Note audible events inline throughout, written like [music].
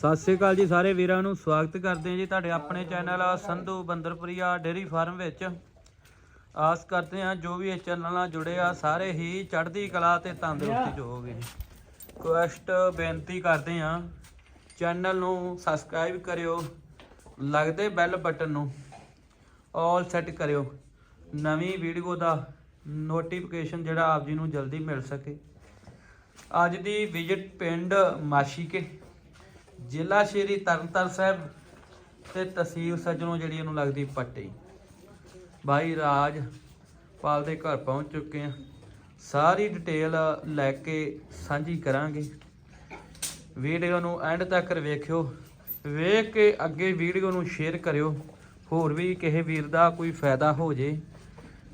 ਸਤਿ ਸ੍ਰੀ ਅਕਾਲ ਜੀ ਸਾਰੇ ਵੀਰਾਂ ਨੂੰ, ਸਵਾਗਤ ਕਰਦੇ ਹਾਂ ਜੀ ਤੁਹਾਡੇ ਆਪਣੇ channel Sandhu Bandarpuria dairy farm ਵਿੱਚ। ਆਸ ਕਰਦੇ ਹਾਂ ਜੋ ਵੀ ਇਸ ਚੈਨਲ ਨਾਲ ਜੁੜੇ ਆ, ਸਾਰੇ ਹੀ ਚੜ੍ਹਦੀ ਕਲਾ ਤੇ ਤੰਦਰੁਸਤੀ ਚ ਹੋਵੇ ਕੁਐਸਟ ਬੇਨਤੀ ਕਰਦੇ ਹਾਂ, ਚੈਨਲ ਨੂੰ ਸਬਸਕ੍ਰਾਈਬ ਕਰਿਓ, ਲੱਗਦੇ ਬੈਲ ਬਟਨ ਨੂੰ ਆਲ ਸੈੱਟ ਕਰਿਓ, ਨਵੀਂ ਵੀਡੀਓ ਦਾ ਨੋਟੀਫਿਕੇਸ਼ਨ ਜਿਹੜਾ ਆਪ ਜੀ ਨੂੰ ਜਲਦੀ ਮਿਲ ਸਕੇ। ਅੱਜ ਦੀ ਵਿਜ਼ਿਟ ਪਿੰਡ ਮਾਸ਼ੀਕੇ ਜ਼ਿਲ੍ਹਾ ਸ਼੍ਰੀ ਤਰਨਤਾਰਨ ਸਾਹਿਬ ਤੇ ਤਹਿਸੀਲ ਸੱਜਣੋਂ ਜਿਹੜੀ ਇਹਨੂੰ ਲੱਗਦੀ ਪੱਟੀ। ਬਾਈ ਰਾਜ ਪਾਲ ਦੇ ਘਰ ਪਹੁੰਚ ਚੁੱਕੇ ਆ ਸਾਰੀ ਡਿਟੇਲ ਲੈ ਕੇ ਸਾਂਝੀ ਕਰਾਂਗੇ। ਵੀਡੀਓ ਨੂੰ ਐਂਡ ਤੱਕ ਵੇਖਿਓ। ਵੇਖ ਕੇ ਅੱਗੇ ਵੀਡੀਓ ਨੂੰ ਸ਼ੇਅਰ ਕਰਿਓ। ਹੋਰ ਵੀ ਕਿਸੇ ਵੀਰ ਦਾ ਕੋਈ ਫਾਇਦਾ ਹੋ ਜੇ।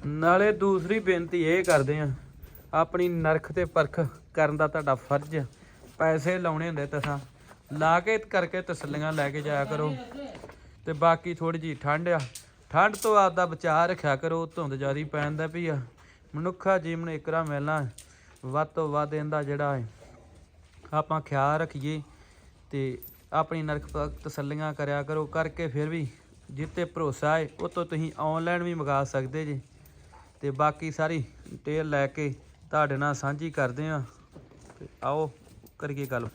ਨਾਲੇ ਦੂਸਰੀ ਬੇਨਤੀ ਇਹ ਕਰਦੇ ਆ ਆਪਣੀ ਨਰਖ ਤੇ ਪਰਖ ਕਰਨ ਦਾ ਤੁਹਾਡਾ ਫਰਜ਼ ਪੈਸੇ ਲਾਉਣੇ ਹੁੰਦੇ ਤਸਾਂ ਲਾ ਕੇ ਕਰਕੇ ਤਸੱਲੀਆਂ ਲੈ ਕੇ ਜਾਇਆ ਕਰੋ। ਤੇ ਬਾਕੀ ਥੋੜੀ ਜੀ ਠੰਡ ਆ। ਠੰਡ ਤੋਂ ਆਪਦਾ ਬਚਾਅ ਰੱਖਿਆ ਕਰੋ, ਧੁੰਦ ਜ਼ਿਆਦੀ ਪੈਣ ਦਾ ਵੀ ਆ। ਮਨੁੱਖਾ ਜੀਵਨ ਇਕਰਾ ਮਿਲਣਾ ਵੱਧ ਤੋਂ ਵੱਧ ਇਹਦਾ ਜਿਹੜਾ ਹੈ ਆਪਾਂ ਖਿਆਲ ਰੱਖੀਏ ਤੇ ਆਪਣੀ ਨਰਕ ਤਸੱਲੀਆਂ ਕਰਿਆ ਕਰੋ। ਕਰਕੇ ਫਿਰ ਵੀ ਜਿੱਤੇ ਭਰੋਸਾ ਹੈ ਉਹ ਤੋਂ ਤੁਸੀਂ ਆਨਲਾਈਨ ਵੀ ਮੰਗਾ ਸਕਦੇ ਜੀ। ਤੇ ਬਾਕੀ ਸਾਰੀ ਡਿਟੇਲ ਲੈ ਕੇ ਤੁਹਾਡੇ ਨਾਲ ਸਾਂਝੀ ਕਰਦੇ ਆ। ਤੇ ਆਓ, ਕਰੀਏ ਗੱਲ।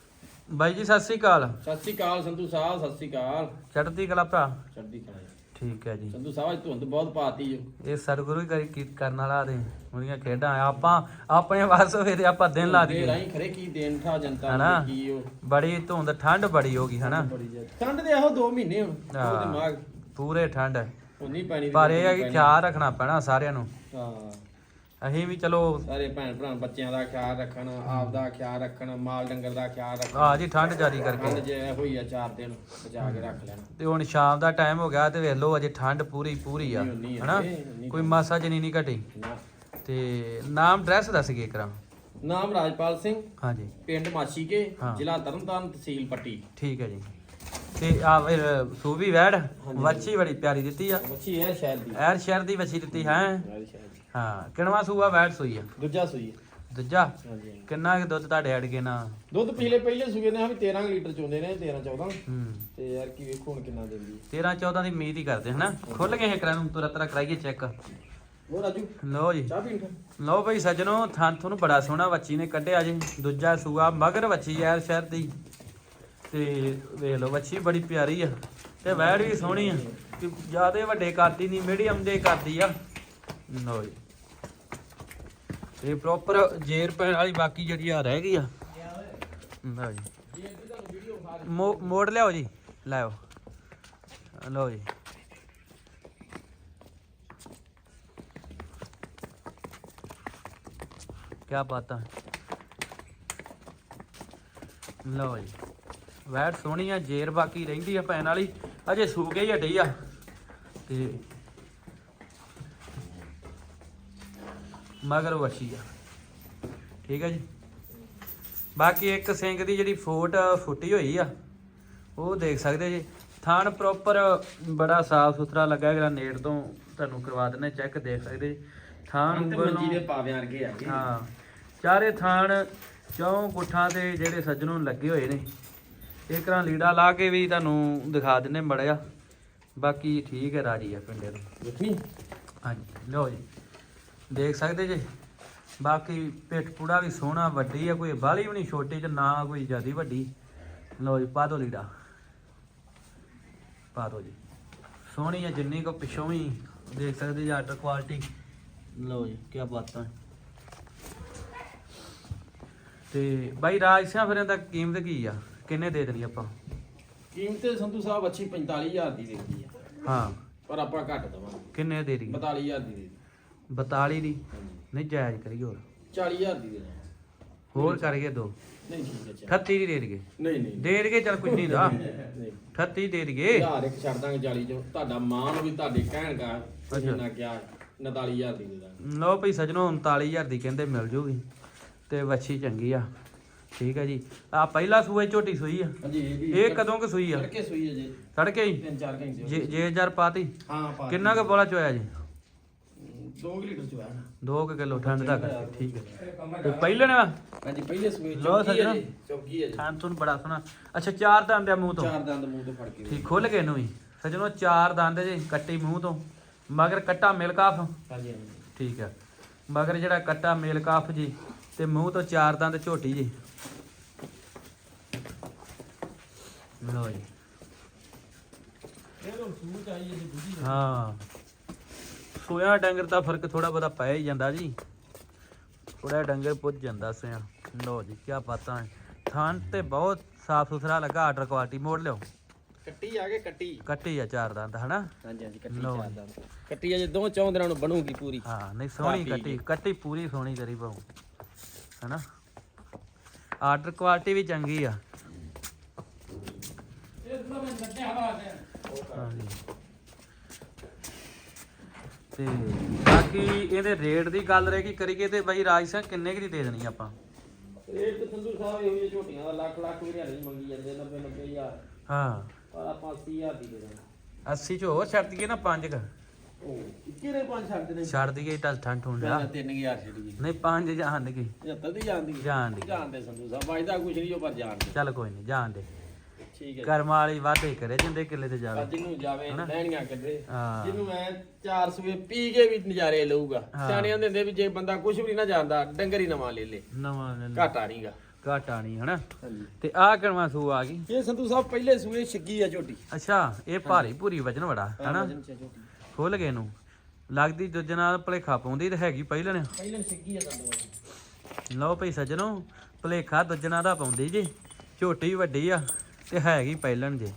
ਬਾਈ ਜੀ ਸਤਿ ਸ੍ਰੀ ਅਕਾਲ। ਸਤਿ ਸ੍ਰੀ ਅਕਾਲ ਸੰਧੂ ਸਾਹਿਬ ਸਤਿ ਸ੍ਰੀ ਅਕਾਲ। ਚੜ੍ਹਦੀ ਕਲਾ ਭਰਾ? ਚੜ੍ਹਦੀ ਕਲਾ ਜੀ। ਠੀਕ ਹੈ ਜੀ। ਸੰਧੂ ਸਾਹਿਬ ਅੱਜ ਧੁੰਦ ਬਹੁਤ ਪਾਤੀ ਜੋ। ਇਹ ਸਰਗੁਰੂ ਹੀ ਕਰੀ ਕੀ ਕਰਨ ਵਾਲਾ ਤੇ ਉਹਦੀਆਂ ਖੇਡਾਂ ਆ। ਆਪਾਂ ਆਪਣੇ ਵਾਸ ਹੋਏ ਤੇ ਆਪਾਂ ਦਿਨ ਲਾ ਦੇ ਦਈਏ। ਰਾਈ ਖਰੇ ਕੀ ਦੇਣ ਠਾ ਜਨਤਾ ਹਨਾ? ਨੂੰ ਕੀ ਉਹ ਬੜੀ ਧੁੰਦ ਠੰਡ ਬੜੀ ਹੋ ਗਈ ਹਨਾ? ਬੜੀ ਜ਼ਿਆਦਾ ਠੰਡ ਦੇ ਇਹੋ 2 ਮਹੀਨੇ ਹੁਣ ਹਾਂ। ਉਹ ਦਿਮਾਗ। ਪੂਰੇ ਠੰਡ। ਹੈ। ਉਨੀ ਪੈਣੀ ਪਰ ਇਹ ਹੈ ਕਿ ਖਿਆਲ ਰੱਖਣਾ ਪੈਣਾ ਸਾਰਿਆਂ ਨੂੰ। ਹਾਂ। ਅਸੀਂ ਵੀ ਚਲੋ ਸਾਰੇ ਭੈਣ ਭਰਾ ਬੱਚਿਆਂ ਦਾ ਖਿਆਲ ਰੱਖਣ ਆਪ ਦਾ ਖਿਆਲ ਰੱਖਣ ਮਾਲ ਡੰਗਰ ਦਾ ਖਿਆਲ ਰੱਖਣ। ਆ ਜੀ ਠੰਡ ਜਾਰੀ ਠੰਡ ਕਰਕੇ ਜੇ ਹੋਈ ਆ ਚਾਰ ਦਿਨ ਬਚਾ ਕੇ ਰੱਖ ਲੈਣਾ। ਤੇ ਹੁਣ ਸ਼ਾਮ ਦਾ ਟਾਈਮ ਹੋ ਗਿਆ ਤੇ ਵੇਖ ਲਓ ਅਜੇ ਠੰਡ ਪੂਰੀ ਪੂਰੀ ਆ ਉਨੀ- ਉਨੀ ਆ, ਹਨਾ? ਇਹ ਉਨੀ ਕੋਈ ਮਾਸਾ ਜਨੀ ਨਹੀਂ ਘਟੀ। ਨਾ। ਤੇ ਨਾਮ ਐਡਰੈਸ ਦੱਸ ਕੇ ਕਰਾਂ ਨਾਮ ਰਾਜਪਾਲ ਸਿੰਘ ਹਾਂਜੀ। ਪਿੰਡ ਮਾਛੀਕੇ ਹਾਂ। ਜ਼ਿਲ੍ਹਾ ਤਰਨਤਾਰਨ ਤਹਿਸੀਲ ਪੱਟੀ। ਠੀਕ ਹੈ ਜੀ। ਤੇ ਆ ਫਿਰ ਸੂਬੀ ਵੈੜ ਵੱਛੀ ਬੜੀ ਪਿਆਰੀ ਦਿੱਤੀ ਆ। ਮੱਛੀ ਹੈ ਸ਼ਹਿਰ ਦੀ। ਐਰ ਸ਼ਹਿਰ ਦੀ ਵੱਛੀ ਦਿੱਤੀ ਹੈ। ਸ਼ਹਿਰ ਹਾਂ ਕਿਣਵਾ ਸੂਆ ਵੈੜ ਸੂਈ ਆ। ਦੂਜਾ ਸੂਈ ਹੈ। ਦੂਜਾ? ਹਾਂਜੀ ਹਾਂਜੀ। ਕਿੰਨਾ ਕੁ ਦੁੱਧ ਤੁਹਾਡੇ ਅੜ ਨਾ? ਦੁੱਧ ਪਿਛਲੇ ਪਹਿਲੇ ਸੂਏ ਨੇ ਆ ਵੀ 13 ਲੀਟਰ ਚੋਂਦੇ ਨੇ 13 14 ਹੂੰ। ਤੇ ਯਾਰ ਕੀ ਵੇਖੋ ਹੁਣ ਕਿੰਨਾ ਦਿੰਦੀ 13 14 ਦੀ ਉਮੀਦ ਹੀ ਕਰਦੇ ਹਨਾ? ਖੁੱਲ ਗਏ ਹਕਰਾਂ ਨੂੰ ਤੁਰਤ ਰ ਕਰਾਈਏ ਚੈੱਕ। ਹੋਰ ਰਾਜੂ ਲਓ ਜੀ। ਚਾਹ ਪੀਣ ਲਓ ਭਾਈ ਸੱਜਣੋ ਥਾਂ ਤੁਹਾਨੂੰ ਬੜਾ ਸੋਹਣਾ ਵੱਛੀ ਨੇ ਕੱਢਿਆ ਜੀ। ਦੂਜਾ ਸੂਆ ਮਗਰ ਵੱਛੀ ਯਾਰ ਸ਼ਹਿਰ ਦੀ। ਤੇ ਵੇਖ ਲਓ ਵੱਛੀ ਬੜੀ ਪਿਆਰੀ ਆ। ਤੇ ਵੈੜ ਵੀ ਸੋਹਣੀ ਆ। ਜਿਆਦੇ ਵੱਡੇ ਕਰਦੀ ਨਹੀਂ ਮੀਡੀਅਮ ਦੇ ਕਰਦੀ ਆ। ਲਓ ਜੀ। ਇਹ ਪ੍ਰੋਪਰ ਜੇਰ ਪੈਣ ਵਾਲੀ ਬਾਕੀ ਜਿਹੜੀ ਆ ਰਹਿ ਗਈ ਆ। ਲਓ ਜੀ। ਮੋ- ਮੋੜ ਲਿਆਓ ਜੀ ਲਾਓ ਲਓ ਜੀ। ਕਿਆ ਬਾਤਾਂ ਲਓ ਜੀ। ਵੈਟ ਸੋਹਣੀ ਆ, ਜੇਰ ਬਾਕੀ ਰਹਿੰਦੀ ਆ ਪੈਣ ਵਾਲੀ। ਅਜੇ ਸੂ ਗਈ ਹੀ ਆ। ਤੇ ਮਗਰ ਵਛੀ ਆ ਠੀਕ ਹੈ ਜੀ? ਬਾਕੀ ਇੱਕ ਸਿੰਘ ਦੀ ਜਿਹੜੀ ਫੋਟ ਫੁੱਟੀ ਹੋਈ ਆ ਉਹ ਦੇਖ ਸਕਦੇ ਜੀ। ਥਾਣ ਪ੍ਰੋਪਰ ਬੜਾ ਸਾਫ਼ ਸੁਥਰਾ ਲੱਗਾ ਹੈਗਾ ਨੇੜ ਤੋਂ ਤੁਹਾਨੂੰ ਕਰਵਾ ਦਿੰਦੇ ਚੈੱਕ ਦੇਖ ਸਕਦੇ ਤੇ ਉੱਪਰ ਮੰਜੀ ਦੇ ਨੂੰ ਪਾਵਿਆਂ ਵਰਗੇ ਆ ਹਾਂ। ਚਾਰੇ ਥਾਣ ਚੌਂ ਗੁੱਠਾਂ ਤੇ ਜਿਹੜੇ ਸੱਜਣੋਂ ਲੱਗੇ ਹੋਏ ਨੇ। ਇੱਕ ਰਾਂ ਲੀੜਾ ਲਾ ਕੇ ਵੀ ਤੁਹਾਨੂੰ ਦਿਖਾ ਦਿੰਨੇ ਮੜਿਆ ਬਾਕੀ ਠੀਕ ਹੈ ਰਾਜੀ ਆ ਪਿੰਡੇ ਤੋਂ ਦੇਖੀ? ਹਾਂਜੀ ਲਓ ਜੀ। ਦੇਖ ਸਕਦੇ ਜੇ? ਬਾਕੀ ਪਿੱਠ ਪੂੜਾ ਵੀ ਸੋਹਣਾ ਵੱਡੀ ਆ ਕੋਈ ਬਾਹਲੀ ਵੀ ਨਹੀਂ ਛੋਟੀ ਤੇ ਨਾ ਕੋਈ ਜ਼ਿਆਦੀ ਵੱਡੀ। ਲਓ ਜੀ ਪਾ ਦੋ ਲੀੜਾ। ਪਾ ਦੋ ਜੀ। ਸੋਹਣੀ ਆ ਜਿੰਨੀ ਕੋ ਪਿੱਛੋਂ ਵੀ ਦੇਖ ਸਕਦੇ ਜੀ ਆਰਡਰ ਕੁਆਲਿਟੀ ਲਓ ਜੀ ਕੀ ਬਾਤਾਂ ਤੇ ਬਾਈ ਰਾਜ ਸਿਆ ਫਿਰ ਇਹਦਾ ਕੀਮਤ ਕੀ ਆ? ਕਿੰਨੇ ਦੇ ਦੇਣੀ ਆਪਾਂ? ਕੀਮਤ ਸੰਧੂ ਸਾਹਿਬ ਅੱਛੀ 45000 ਦੀ ਦਿੰਦੀ ਆ। ਹਾਂ। ਪਰ ਆਪਾਂ ਘੱਟ ਦਵਾਂਗੇ। ਕਿੰਨੇ ਦੇ ਦਈਏ 42000 ਦੀ ਦੇ 42 ਦੀ। ਨਹੀਂ ਜਾਇਜ਼ ਕਰੀ ਹੋਰ। 40000 ਦੀ ਦੇ ਦਾਂਗੇ। ਹੋਰ ਕਰਕੇ ਦੋ। ਨਹੀਂ ਠੀਕ ਹੈ ਚੱਲ। 38 ਦੀ ਦੇ ਦਈਏ। ਨਹੀਂ ਨਹੀਂ। ਦੇ ਦਈਏ ਚਲ ਕੁਝ ਨਹੀਂ ਦਾ ਨਹੀਂ 38 ਦੇ ਦਈਏ। ਹਜ਼ਾਰ ਇੱਕ ਛੱਡ ਦਾਂਗੇ 40 ਚੋਂ। ਤੁਹਾਡਾ ਮਾਨ ਵੀ ਤੁਹਾਡੇ ਕਹਿਣ ਦਾ ਅੱਛਾ। ਜਿੰਨਾ ਕਿਹਾ 49000 ਦੀ ਦੇ ਦਾਂਗੇ। ਲਓ ਭਈ ਸਜਣੋ 39000 ਦੀ ਕਹਿੰਦੇ ਮਿਲ ਜੂਗੀ ਤੇ ਵੱਛੀ ਚੰਗੀ ਆ। ਠੀਕ ਹੈ ਜੀ। ਆ ਪਹਿਲਾ ਸੂਏ ਝੋਟੀ ਸੂਈ ਆ। ਹਾਂਜੀ ਇਹ ਵੀ ਇਹ ਕਦੋਂ ਕਿ ਸੂਈ ਆ? ਤੜਕੇ ਸੂਈ ਹੈ ਜੀ। ਤੜਕੇ ਹੀ? ਤਿੰਨ ਚਾਰ ਘੰਟੇ ਹੋ ਜੇ ਗਏ। ਜੇ ਹਜ਼ਾਰ ਪਾਤੀ ਹਾਂ ਪਾ ਕਿੰਨਾ ਕੁ ਬੋਲਾ ਚੋਇਆ ਜੀ? 2 ਲੀਟਰ ਚ ਆਣਾ 2 ਕਿਲੋ ਠੰਡ ਦਾ ਕਰਕੇ ਠੀਕ ਹੈ। ਤੇ ਪਹਿਲੇ ਨੇ ਹਾਂਜੀ ਪਹਿਲੇ ਸੂਏ ਲਓ ਸੱਜਣਾ। ਚੌਕੀ ਹੈ ਜੀ। ਥਾਂ ਤੁਹਾਨੂੰ ਬੜਾ ਸੋਹਣਾ। ਅੱਛਾ ਚਾਰ ਦੰਦ ਆ ਮੂੰਹ ਤੋਂ? ਚਾਰ ਦੰਦ ਮੂੰਹ ਤੋਂ ਫੜ ਕੇ। ਠੀਕ ਖੁੱਲ ਗਏ ਨੂੰ ਵੀ। ਸਜਣੋ ਚਾਰ ਦੰਦ ਜੇ ਕੱਟੀ ਮੂੰਹ ਤੋਂ। ਮਗਰ ਕੱਟਾ ਮਿਲ ਕਾਫ ਹਾਂਜੀ ਹਾਂਜੀ। ਠੀਕ ਹੈ ਮਗਰ ਜਿਹੜਾ ਕੱਟਾ ਮੇਲ ਕਾਫ ਜੀ ਤੇ ਮੂੰਹ ਤੋਂ ਚਾਰ ਦੰਦ ਝੋਟੀ ਜੀ। ਲੋ ਜੀ। ਇਹ ਲੋ ਸੂਟ ਆਈ ਜੀ ਹਾਂ। ਸੋਇਆ ਡੰਗਰ ਦਾ ਫ਼ਰਕ ਥੋੜਾ ਬਹੁਤਾ ਪੈ ਹੀ ਜਾਂਦਾ ਜੀ। ਥੋੜਾ ਡੰਗਰ ਪੁੱਜ ਜਾਂਦਾ ਸੋਇਆ ਲੋ ਜੀ ਕੀ ਪਤਾ ਹੈ ਥਾਂ ਤੇ ਬਹੁਤ ਸਾਫ਼ ਸੁਥਰਾ ਲੱਗਾ ਆਰਡਰ ਕੁਆਲਿਟੀ। ਮੋੜ ਲਿਓ। ਕੱਟੀ ਆ ਗਏ ਕੱਟੀ। ਕੱਟੀ ਆ ਚਾਰ ਦੰਦ ਹਨਾ? ਹਾਂਜੀ ਹਾਂਜੀ ਕੱਟੀ ਚਾਰ ਦੰਦ। ਕੱਟੀ ਅਜੇ ਦੋ ਚੌਂ ਦਿਨਾਂ ਨੂੰ ਬਣੂਗੀ ਪੂਰੀ। ਹਾਂ ਨਹੀਂ ਸੋਹਣੀ ਕੱਟੀ। ਕੱਟੀ ਪੂਰੀ ਸੋਹਣੀ ਕਰੀ ਪਾਉ ਹਨਾ? ਆਰਡਰ ਕੁਆਲਿਟੀ ਵੀ ਚੰਗੀ ਆ। ਇਹ ਥੋੜਾ ਮੈਂ ਨੱਟਿਆ ਹਵਾ ਹੈ ਹਾਂਜੀ ਤੇ ਬਾਕੀ ਇਹਦੇ ਰੇਟ ਦੀ ਗੱਲ ਰਹਿ ਗਈ ਕਰੀਏ ਤੇ ਬਾਈ ਰਾਜ ਸਿੰਘ ਕਿੰਨੇ ਕੁ ਦੀ ਦੇ ਦੇਣੀ ਆਪਾਂ? ਰੇਟ ਤੇ ਸੰਧੂ ਸਾਹਿਬ ਇਹੋ ਜਿਹੇ ਝੋਟੀਆਂ ਦਾ ਲੱਖ ਲੱਖ ਵੀ ਨਹੀਂ ਮੰਗੀ ਜਾਂਦੇ 90 90 ਹਜ਼ਾਰ। ਹਾਂ। ਪਰ ਆਪਾਂ 80 ਹਜ਼ਾਰ ਦੀ ਦੇ ਦਾਂਗੇ 80 ਚ ਹੋਰ ਛੱਡ ਦਈਏ ਨਾ 5 ਕ? ਉਹ ਕਿਹੜੇ ਪੰਜ ਛੱਡ ਦੇ ਛੱਡ ਦਈਏ ਟਲ ਠੰਡ ਹੁੰਦਾ 3000 ਛੱਡੀ ਨਹੀਂ 5 ਜਾਣ ਦੇ। 75 ਦੀ। ਜਾਂਦੀ ਜਾਣ ਦੀ ਜਾਣਦੇ ਸੰਧੂ ਸਾਹਿਬ ਵਾਜਦਾ ਕੁਛ ਨਹੀਂ ਉਹ ਪਰ ਜਾਣਦੇ ਚੱਲ ਕੋਈ ਨਹੀਂ ਜਾਣ ਦੇ। ਠੀਕ ਹੈ ਕਰਮ ਵਾਲੀ ਵਾਧੇ ਕਰੇ ਜਿੰਦੇ ਕਿੱਲੇ ਤੇ ਜਾਵੇ। ਅੱਜ ਨੂੰ ਜਾਵੇ? ਲੈਣੀਆਂ ਕਿੱਦੇ ਹਾਂ। ਜਿਹਨੂੰ ਮੈਂ ਚਾਰ ਸੂਏ ਪੀ ਕੇ ਵੀ ਨਜ਼ਾਰੇ ਲਊਗਾ। ਹਾਂ। ਸਿਆਣਿਆਂ ਦੇ ਹੁੰਦੇ ਵੀ ਜੇ ਬੰਦਾ ਕੁਝ ਵੀ ਨਾ ਜਾਣਦਾ ਡੰਗਰ ਹੀ ਨਵਾਂ ਲੈ ਲੇ। ਨਵਾਂ ਲੈ ਲਓ। ਘਾਟਾ ਨਹੀਂਗਾ ਘਾਟਾ ਨਹੀਂ ਹਨਾ? ਹਾਂਜੀ। ਤੇ ਆਹ ਕਿਣਵਾ ਸੂ ਆ ਗਈ। ਇਹ ਸੰਧੂ ਸਾਹਿਬ ਪਹਿਲੇ ਸੂਏ ਛੱਗੀ ਆ ਝੋਟੀ। ਅੱਛਾ ਇਹ ਭਾਰੀ ਭੂਰੀ ਵਜਨ ਬੜਾ ਹਨਾ? ਵਜਨ ਚ ਆ ਝੋਟੀ। ਖੁੱਲ ਗਏ ਨੂੰ ਲੱਗਦੀ ਦੂਜੇ ਨਾਲ ਭਲੇਖਾ ਪਾਉਂਦੀ ਤੇ ਹੈਗੀ ਪਹਿਲਣ ਪਹਿਲੇ ਛੱਗੀ ਆ ਸੰਧੂ ਲਓ ਭਈ ਸੱਜਣੋ ਭਲੇਖਾ ਦੂਜਣਾ ਦਾ ਪਾਉਂਦੀ ਜੀ। ਝੋਟੀ ਵੱਡੀ ਆ। ਤੇ ਹੈਗੀ ਪਹਿਲਣ ਜੇ।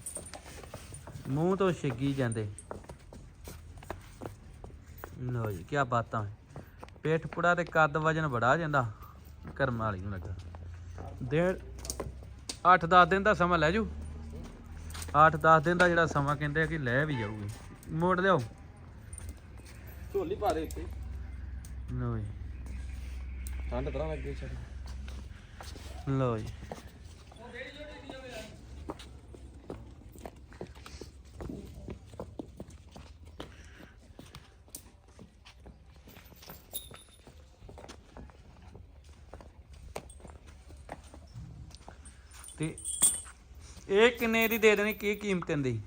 ਮੂੰਹ ਤੋਂ ਛਿੱਗੀ ਜਾਂਦੇ। ਲਓ ਜੀ ਕੀ ਬਾਤਾਂ। ਪੇਟ ਪੁੜਾ ਤੇ ਕੱਦ ਵਜਨ ਬੜਾ ਜਾਂਦਾ ਕਰਮ ਵਾਲੀ ਨੂੰ ਲੱਗਾ। ਡੇਢ 8-10 ਦਿਨ ਦਾ ਸਮਾਂ ਲੈ ਜੂ। 8-10 ਦਿਨ ਦਾ ਜਿਹੜਾ ਸਮਾਂ ਕਹਿੰਦੇ ਆ ਕਿ ਲੈ ਵੀ ਜਾਊਗੀ। ਮੋੜ ਲਿਓ ਝੋਲੀ ਪਾ ਦੇ ਉੱਤੇ ਲਓ ਜੀ। ਠੰਡ ਤਰ੍ਹਾਂ ਲੱਗੇ ਛੱਡ। ਲਓ ਜੀ ਤੇ ਇਹ ਕਿੰਨੇ ਦੀ ਦੇ ਦੇਣੀ ਕੀ ਕੀਮਤ ਇਹਦੀ?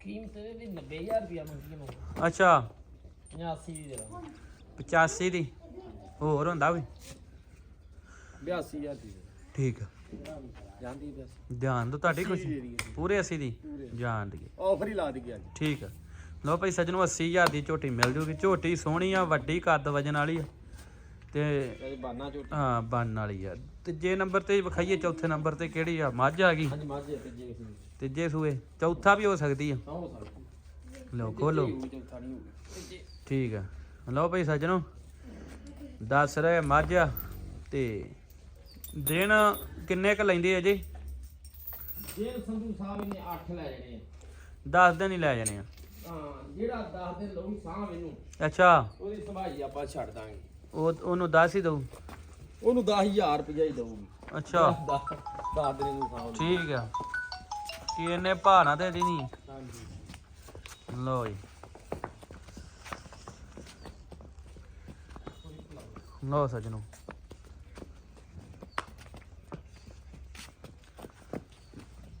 ਕੀਮਤ ਇਹਦੀ 90000 ਰੁਪਿਆ ਮੰਗੀ ਮੈਂ ਅੱਛਾ। 85 ਦੀ ਦੇ ਦਾਂ 85 ਦੀ? ਹੋਰ ਹੁੰਦਾ ਵੀ 82000 ਦੀ ਠੀਕ ਆ। ਦਾਂ। ਜਾਂਦੀ ਬਸ। ਜਾਣ ਦੋ ਤੁਹਾਡੀ ਕੁਛ। ਪੂਰੇ 80 ਦੀ। ਜਾਣ ਦੀ ਆਫਰ ਹੀ ਲਾ ਦਈਏ ਅੱਜ। ਠੀਕ ਆ। ਲੋ ਭਾਈ ਸੱਜਣੋ 80000 ਦੀ ਝੋਟੀ ਮਿਲ ਜੂਗੀ। ਝੋਟੀ ਸੋਹਣੀ ਆ ਵੱਡੀ ਕੱਦ ਵਜਨ ਵਾਲੀ ਆ। ਤੇ ਬਾਨਾ ਝੋਟੀ। ਹਾਂ ਬਣਨ ਵਾਲੀ ਆ। ਤੀਜੇ ਨੰਬਰ ਤੇ ਵਿਖਾਈਏ ਚੌਥੇ ਨੰਬਰ ਤੇ ਕਿਹੜੀ ਆ? ਮੱਝ ਆ ਗਈ। ਹਾਂਜੀ ਮਾਝੇ ਤੇ ਜੇ ਸੀ ਤੀਜੇ ਸੂਏ। ਚੌਥਾ ਵੀ ਹੋ ਸਕਦੀ ਆ। ਹਾਂ ਹੋ ਸਕਦਾ। ਲਓ ਖੋਲੋ। ਚੌਥਾ ਨਹੀਂ ਹੋਊਗਾ ਠੀਕ ਆ। ਲਓ ਭਾਈ ਸੱਜਣੋ ਦੱਸ ਰਹੇ ਮੱਝ ਆ ਤੇ ਦਿਨ ਕਿੰਨੇ ਕ ਲੈਂਦੀ ਆ ਜੀ? ਜੇ ਸੰਧੂ ਸਾਹਿਬ ਨੇ 8 ਲੈ ਜਾਣੇ 10 ਦਿਨ ਹੀ ਲੈ ਜਾਣੇ ਆ। ਹਾਂ ਜਿਹੜਾ 10 ਦਿਨ ਲਊ ਸਾਹ ਮੈਨੂੰ ਅੱਛਾ। ਉਹਦੀ ਸੰਭਾਈ ਆਪਾਂ ਛੱਡ ਦਾਂਗੇ। ਉਹ ਉਹਨੂੰ ਦੱਸ ਹੀ ਦਊ। ਉਹਨੂੰ 10000 ਰੁਪਇਆ ਹੀ ਦਊਗੀ। ਅੱਛਾ। 10 ਦਿਨ ਨੂੰ ਖਾਓ ਠੀਕ ਆ। ਕੀ ਇਹਨੇ ਭਾਣਾ ਦੇ ਦੇਣੀ ਹਾਂਜੀ। ਲਓ ਜੀ। ਲਓ ਸਜਣੋ।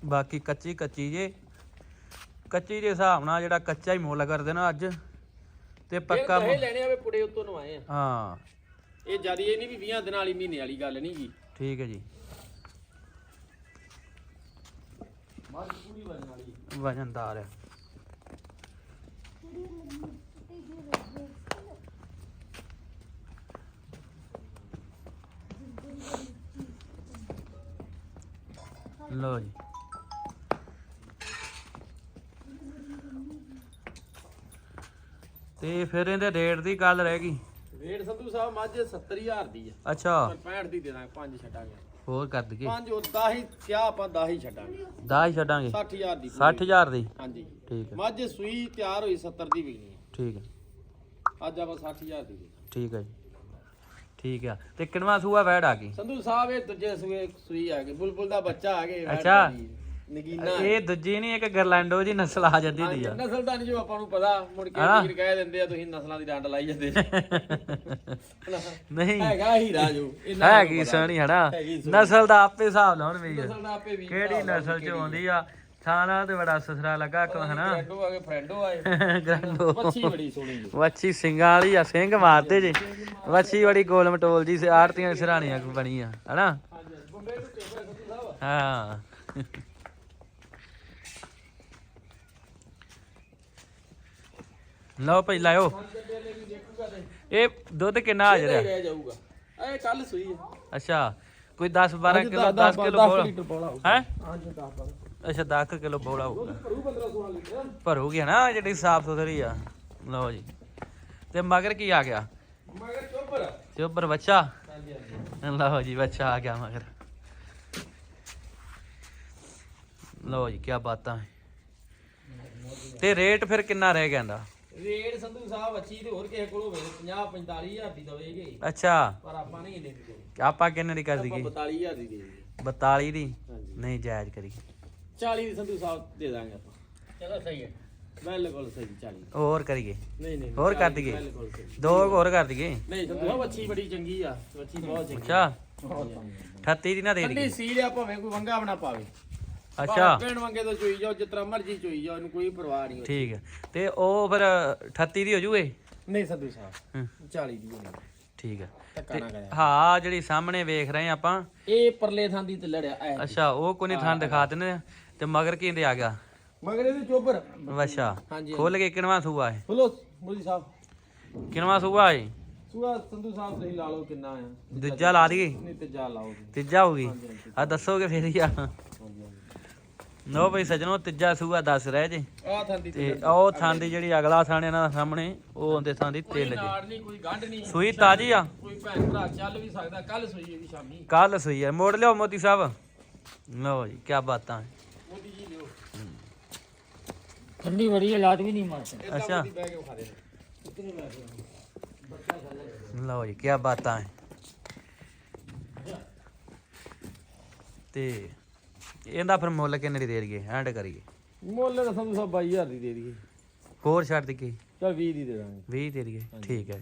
ਬਾਕੀ ਕੱਚੀ ਕੱਚੀ ਜੇ। ਕੱਚੀ ਦੇ ਹਿਸਾਬ ਨਾਲ ਜਿਹੜਾ ਕੱਚਾ ਹੀ ਮੁੱਲ ਕਰਦੇ ਨਾ ਅੱਜ। ਤੇ ਪੱਕਾ ਮੁੱਲ- ਲੈਣੇ ਆਵੇ ਪੁੜੇ ਉੱਤੋਂ ਨੂੰ ਆਏ ਆ। ਹਾਂ। ਇਹ ਜ਼ਿਆਦਾ ਇਹ ਨਹੀਂ ਵੀ 20 ਦਿਨਾਂ ਵਾਲੀ ਮਹੀਨੇ ਵਾਲੀ ਗੱਲ ਨਹੀਂ ਗੀ ਠੀਕ ਹੈ ਜੀ। ਮੱਝ ਪੂਰੀ ਵਜਨ ਵਾਲੀ। ਵਜਨਦਾਰ ਹੈ। ਲੋ ਜੀ। ਤੇ ਫਿਰ ਇਹਦੇ ਰੇਟ ਦੀ ਗੱਲ ਰਹਿ ਗਈ। ਰੇਟ ਸੰਧੂ ਸਾਹਿਬ ਮੱਝ 70000 ਦੀ ਆ। ਅੱਛਾ। ਪਰ 65 ਦੀ ਦੇ ਦਾਂਗੇ ਪੰਜ ਛੱਡਾਂਗੇ। ਹੋਰ ਕਰ ਦਈਏ। ਪੰਜ ਉਹ 10 ਹੀ ਕਿਆ ਆਪਾਂ 10 ਹੀ ਛੱਡਾਂਗੇ। 10 ਹੀ ਛੱਡਾਂਗੇ। 60000 ਦੀ। ਪੂਰੀ। 60000 ਦੀ? ਹਾਂਜੀ। ਠੀਕ ਹੈ। ਮੱਝ ਸੂਈ ਤਿਆਰ ਹੋਈ 70 ਦੀ ਵਿਕਣੀ ਹੈ ਠੀਕ ਹੈ। ਅੱਜ ਆਪਾਂ 60000 ਦੀ ਦੇ ਦਾਂਗੇ। ਠੀਕ ਹੈ ਜੀ। ਠੀਕ ਆ ਤੇ ਕਿੰਨਵਾ ਸੂਆ ਵੈੜ ਆ ਗਈ? ਸੰਧੂ ਸਾਹਿਬ ਇਹ ਦੂਜੇ ਸੂਏ ਸੂਈ ਆ ਗਈ ਬੁਲਬੁਲ ਦਾ ਬੱਚਾ ਆ ਗਿਆ ਅੱਛਾ। ਨਗੀਨਾ। ਇਹ ਦੂਜੀ ਨਹੀਂ ਇੱਕ ਗਰਲੈਂਡੋ ਜੀ ਨਸਲ ਆ ਜਾਂਦੀ ਦੀ ਆ। ਨਸਲ ਦਾ ਨਹੀਂ ਜੋ ਆਪਾਂ ਨੂੰ ਪਤਾ। ਮੁੜ ਕੇ? ਵੀਰ ਕਹਿ ਦਿੰਦੇ ਆ ਤੁਸੀਂ ਨਸਲਾਂ ਦੀ ਡੰਡ ਲਾਈ ਜਾਂਦੇ [laughs] ਨਹੀਂ। ਹੈਗਾ ਹੀਰਾ ਜੋ ਹੈਗੀ। ਸੋਹਣੀ ਹਨਾ? ਨਸਲ ਦਾ ਆਪੇ ਹਿਸਾਬ ਲਾਉਣ ਵੀ ਨਸਲ ਦਾ ਆਪੇ ਵੀ ਕਿਹੜੀ ਨਸਲ ਚ ਆਉਂਦੀ ਆ। ਥਾਣਾ ਤੇ ਬੜਾ ਸਸਰਾ ਲੱਗਾ ਕੋ ਹਨਾ? ਫਰੈਂਡੋ ਆ ਗਏ ਫਰੈਂਡੋ ਆਏ ਪੱਛੀ ਬੜੀ ਸੋਹਣੀ ਵੱਛੀ ਸਿੰਘਾਂ ਵਾਲੀ ਆ ਸਿੰਘ ਮਾਰਦੇ ਜੇ। ਵੱਛੀ ਬੜੀ ਗੋਲ ਮਟੋਲ ਜੀ ਸੇ ਆਰਤੀਆਂ ਸਰਾਣੀਆਂ ਕੋ ਬਣੀ ਆ ਹਨਾ? ਤੋਂ ਹਾਂ। ਲਓ ਭਾਈ ਲਾਇਓ। ਇਹ ਦੁੱਧ ਕਿੰਨਾ ਆ ਹੀ ਰਹਿ ਜਾਊਗਾ। ਇਹ ਕੱਲ ਸੂਈ ਹੈ ਅੱਛਾ ਕੋਈ 10 12 ਕਿਲੋ 10 ਕਿਲੋ ਬੋਲਾ। ਹੈ? ਹਾਂਜੀ 10 12 ਅੱਛਾ 10 ਕਿਲੋ ਬੋਲਾ ਹੋਊਗਾ ਕਰੂ 15 16 ਲੀਟਰ। ਭਰੂਗੀ ਨਾ ਜਿਹੜੀ ਸਾਫ਼ ਸੁਥਰੀ ਆ। ਲਓ ਜੀ। ਤੇ ਮਗਰ ਕੀ ਆ ਗਿਆ? ਮਗਰ ਚੋਪਰ ਤੇ ਉੱਪਰ ਬੱਚਾ? ਹਾਂਜੀ ਹਾਂਜੀ। ਲਓ ਜੀ ਬੱਚਾ ਆ ਗਿਆ ਮਗਰ। ਲਓ ਜੀ ਕੀ ਬਾਤਾਂ। ਤੇ ਰੇਟ ਫਿਰ ਕਿੰਨਾ ਰਹਿ ਗਿਆ ਇਹਦਾ? ਰੇਟ ਸੰਧੂ ਸਾਹਿਬ ਅੱਛੀ ਤੇ ਹੋਰ ਕਿਸੇ ਕੋਲ ਹੋਵੇ 50 45000 ਦੀ ਦਵੇਗੇ। ਅੱਛਾ। ਪਰ ਆਪਾਂ ਨਹੀਂ ਇੰਨੇ ਦੀ ਦੇਣੀ। ਆਪਾਂ ਕਿੰਨੇ ਦੀ ਕਰ ਆਪਾਂ ਦਈਏ? 42000 ਦੀ ਦੇ ਦੇਣੀ। 42 ਦੀ? ਹਾਂਜੀ। ਨਹੀਂ ਜਾਇਜ਼ ਕਰੀ। 40 ਦੀ ਸੰਧੂ ਸਾਹਿਬ ਦੇ ਦਾਂਗੇ ਆਪਾਂ। ਚਲੋ ਸਹੀ ਹੈ। ਬਿਲਕੁਲ ਸਹੀ 40 ਹੋਰ ਕਰੀਏ? ਨਹੀਂ ਨਹੀਂ ਹੋਰ ਕਰ 40 ਦਈਏ? ਬਿਲਕੁਲ ਸਹੀ। ਦੋ ਹੋਰ ਕਰ ਦਈਏ? ਨਹੀਂ ਸੰਧੂ ਸਾਹਿਬ ਅੱਛੀ ਬੜੀ ਚੰਗੀ ਆ। ਅੱਛੀ ਬਹੁਤ ਚੰਗੀ ਅੱਛਾ। ਬਹੁਤ 38 ਦੀ ਨਾ ਦੇ ਠੰਡੀ ਦਈਏ। ਸੀਲ ਆ ਭਾਵੇਂ ਕੋਈ ਵੰਗਾ ਬਣਾ ਪਾਵੇ। ਅੱਛਾ। ਪੈਣ ਵੰਗੇ ਤੋਂ ਚੋਈ ਜਾਓ ਤਰ੍ਹਾਂ ਮਰਜ਼ੀ ਚੋਈ ਜਾਓ ਇਹਨੂੰ ਕੋਈ ਪਰਵਾਹ ਨਹੀਂ ਠੀਕ ਹੈ। ਤੇ ਉਹ ਫਿਰ 38 ਦੀ ਹੋ ਜੂਏ ਨਹੀਂ ਸੰਧੂ ਸਾਹਿਬ ਹੂੰ, 40 ਦੀ ਹੋਣੀ ਠੀਕ ਹੈ। ਧੱਕਾ ਨਾ ਕਰਿਆ। ਹਾਂ ਜਿਹੜੀ ਸਾਹਮਣੇ ਵੇਖ ਰਹੇ ਆਪਾਂ। ਇਹ ਪਰਲੇ ਥਾਂ ਦੀ ਤੇ ਲੜਿਆ ਐ ਅੱਛਾ ਉਹ ਕੋਈ ਨਹੀਂ ਥਾਂ ਦਿਖਾ ਦਿੰਦੇ ਆ। ਤੇ ਮਗਰ ਕੀ ਦੇ ਆ ਗਿਆ? ਮਗਰ ਇਹਦੇ ਚੋਬਰ ਅੱਛਾ ਹਾਂਜੀ ਖੋਲ ਕੇ ਕਿਨਵਾ ਸੂਆ ਹੈ ਬੋਲੋ ਮੋਦੀ ਸਾਹਿਬ। ਕਿਨਵਾ ਸੂਆ ਹੈ ਸੂਆ ਸੰਧੂ ਸਾਹਿਬ ਤੁਸੀਂ ਲਾ ਲਓ ਕਿੰਨਾ ਆ। ਦੂਜਾ ਲਾ ਦਈਏ। ਨਹੀਂ ਤੇ ਜਾ ਲਾਓ ਜੀ। ਤੀਜਾ ਹੋਊਗੀ ਆ ਦੱਸੋਗੇ ਫੇਰ ਹੀ ਆ ਹਾਂਜੀ ਹਾਂਜੀ। ਲੋ ਬਈ ਸਜਣੋ ਤੀਜਾ ਸੂਆ ਦੱਸ ਰਹਿ ਜੇ। ਆ ਥਾਂਦੀ ਤੇ ਉਹ ਥਾਂ ਦੀ ਜਿਹੜੀ ਅਗਲਾ ਥਾਂ ਇਹਨਾਂ ਸਾਹਮਣੇ ਉਹ ਹੁੰਦੇ ਥਾਂ ਦੀ ਜੇ। ਸੂਈ ਤਾਜੀ ਆ? ਕੋਈ ਭੈਣ ਭਰਾ ਚੱਲ ਵੀ ਸਕਦਾ ਕੱਲ ਸੋਈ ਇਹਦੀ ਸ਼ਾਮੀ। ਕੱਲ ਸੂਈ ਆ। ਮੋੜ ਲਿਓ ਮੋਦੀ ਸਾਹਿਬ। ਲਓ ਜੀ ਕੀ ਬਾਤਾਂ ਹੈ। ਮੋਦੀ ਜੀ ਲਿਓ। ਠੰਡੀ ਬੜੀ ਹੈ ਲਾਟ ਵੀ ਨਹੀਂ ਮਾਰ ਅੱਛਾ। ਮੋਦੀ ਬਹਿ ਲਓ ਜੀ ਕੀ ਬਾਤਾਂ ਹੈ ਤੇ ਇਹਦਾ ਫਿਰ ਮੁੱਲ ਕਿੰਨੇ ਦੀ ਦੇ ਦਈਏ? ਐਂਡ ਕਰੀਏ। ਮੁੱਲ ਤਾਂ ਸਾਨੂੰ ਸਭ 22000 ਦੀ ਦੇ ਦਈਏ। ਹੋਰ ਛੱਡ ਦਿੱਕੀ ਚਲ 20 ਦੀ ਦੇ ਦਾਂਗੇ। 20 ਦੇ ਦਈਏ। ਠੀਕ ਹੈ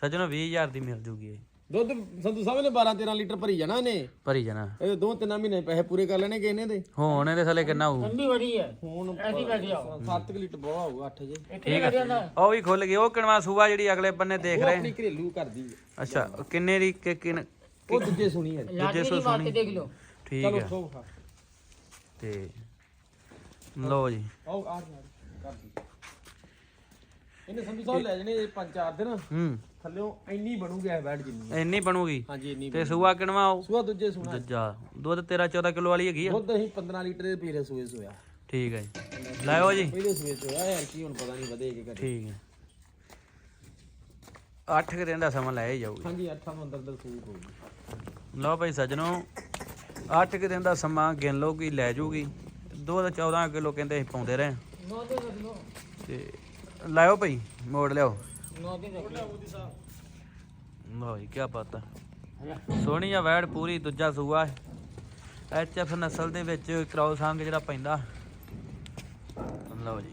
ਸੱਜਣੋ 20000 ਦੀ ਮਿਲ ਜੂਗੀ ਦੁੱਧ ਸੰਤੂ ਸਾਹਿਬ ਨੇ 12 13 ਲੀਟਰ ਭਰੀ ਜਾਣਾ ਇਹਨੇ। ਭਰੀ ਜਾਣਾ। ਇਹ ਦੋ ਤਿੰਨ ਮਹੀਨੇ ਪੈਸੇ ਪੂਰੇ ਕਰ ਲੈਣੇ ਕਿ ਦੇ? ਹੁਣ ਇਹਦੇ ਥੱਲੇ ਕਿੰਨਾ ਹੋਊ? ਠੰਡੀ ਵੜੀ ਹੈ। ਹੁਣ ਐਸੀ ਬੈਠੀ ਆ। 7 ਲੀਟਰ ਬੋਲਾ ਹੋਊਗਾ 8 ਜੇ। ਠੀਕ ਹੈ ਉਹ ਵੀ ਖੁੱਲ ਗਈ। ਉਹ ਕਿਣਵਾ ਸੂਆ ਜਿਹੜੀ ਅਗਲੇ ਬੰਨੇ ਦੇਖ ਰਹੇ ਆਪਣੀ ਘਰੇਲੂ ਕਰਦੀ ਅੱਛਾ ਕਿੰਨੇ ਦੀ ਕਿ ਕਿਨ ਉਹ ਦੂਜੇ ਸੁਣੀ ਹੈ। ਦੂਜੇ ਸੁਣੀ। ਦੇਖ ਲਓ। ਠੀਕ ਹੈ। ਤੇ ਲਓ ਜੀ। ਆਓ ਆ ਜਾ ਇਹਨੇ ਸੰਧੂ ਸਾਹਿਬ ਲੈ ਜਣੇ ਪੰਜ ਚਾਰ ਦਿਨ। ਹੂੰ। ਥੱਲਿਓਂ ਇੰਨੀ ਬਣੂਗੀ ਇਹ ਬੈਡ ਜਿੰਨੀ। ਇੰਨੀ ਬਣੂਗੀ? ਹਾਂਜੀ ਇੰਨੀ ਤੇ ਸੂਆ ਕਿਣਵਾ ਉਹ? ਸੂਆ ਦੂਜੇ ਸੁਣਾ ਦੂਜਾ। ਦੁੱਧ 13 14 ਕਿਲੋ ਵਾਲੀ ਹੈਗੀ ਆ? ਦੁੱਧ ਅਸੀਂ 15 ਲੀਟਰ ਦੇ ਪੀਰੇ ਸੂਏ ਸੋਇਆ। ਠੀਕ ਹੈ ਜੀ। ਲਾਇਓ ਜੀ। ਪਹਿਲੇ ਸੂਏ ਸੋਇਆ ਯਾਰ ਕੀ ਹੁਣ ਪਤਾ ਨਹੀਂ ਵਧੇ ਕਿ ਘਟੇ। ਠੀਕ ਹੈ। 8 ਕਿ ਦਿਨ ਦਾ ਸਮਾਂ ਲੈ ਜਾਊਗੀ। ਹਾਂਜੀ ਅੱਠਾਂ ਨੂੰ ਅੰਦਰ ਅੰਦਰ ਸੂਪ ਹੋਊਗੀ ਲਓ ਭਾਈ ਸੱਜਣੋ 8 ਕਿ ਦਿਨ ਦਾ ਸਮਾਂ ਗਿਣ ਲਓ ਕਿ ਲੈ ਜੂਗੀ। ਦੁੱਧ 14 ਕਿਲੋ ਕਹਿੰਦੇ ਅਸੀਂ ਪਾਉਂਦੇ ਰਹੇ। ਤੇ ਲਾਇਓ ਭਾਈ, ਮੋੜ ਲਿਓ ਲਓ ਜੀ ਕੀ ਬਾਤ ਆ। ਸੋਹਣੀ ਆ ਵੈੜ ਪੂਰੀ, ਦੂਜਾ ਸੂਆ ਐਚ ਐਫ ਨਸਲ ਦੇ ਵਿੱਚ ਕਰਾਉ ਸੰਗ ਜਿਹੜਾ ਪੈਂਦਾ। ਲਓ ਜੀ।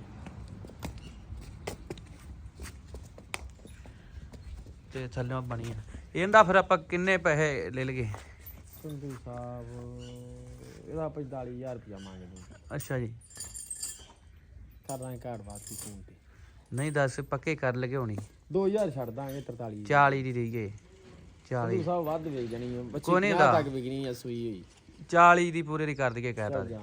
ਤੇ ਥੱਲੇ ਬਣੀ ਆ। ਇਹਦਾ ਫਿਰ ਆਪਾਂ ਕਿੰਨੇ ਪੈਸੇ ਲੈ ਲਗੇ ਸੰਧੂ ਸਾਹਿਬ ਇਹਦਾ 45000 ਰੁਪਇਆ ਮੰਗਦੇ ਅੱਛਾ ਜੀ। ਕਰਨਾ ਹੈ ਘਾਟ ਬਾਤ ਦੀ ਨਹੀਂ ਦੱਸ ਪੱਕੇ ਕਰ ਲਗੇ ਹੋਣੀ। 2000 ਛੱਡ ਦਾਂਗੇ 43 40 ਦੀ ਦੇਈਏ। 40 ਸਾਹਿਬ ਵੱਧ ਵੇਚ ਜਣੀ ਹੈ ਬੱਚੀ ਕੋਨੇ ਤੱਕ ਵਿਕਣੀ ਹੈ ਸੂਈ ਹੋਈ। 40 ਦੀ ਪੂਰੇ ਦੀ ਕਰ ਦਈਏ ਕਹਿਤਾ ਜੀ।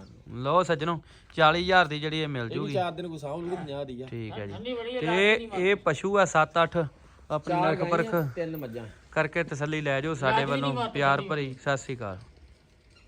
ਲਓ ਸੱਜਣੋ 40000 ਦੀ ਜਿਹੜੀ ਇਹ ਮਿਲ ਇਹ ਜੂਗੀ। ਚਾਰ ਦਿਨ ਗੁਸਾ ਹੋਊਗੀ 50 ਦੀ ਆ। ਠੀਕ ਹੈ ਜੀ। ਤੇ ਇਹ ਪਸ਼ੂ ਆ 7-8 ਆਪਣੀ ਨਰਕ ਪਰਖ। ਤਿੰਨ ਮੱਝਾਂ। ਕਰਕੇ ਤਸੱਲੀ ਲੈ ਜਾਓ ਸਾਡੇ ਵੱਲੋਂ ਪਿਆਰ ਭਰੀ ਸਤਿ ਸ੍ਰੀ ਅਕਾਲ।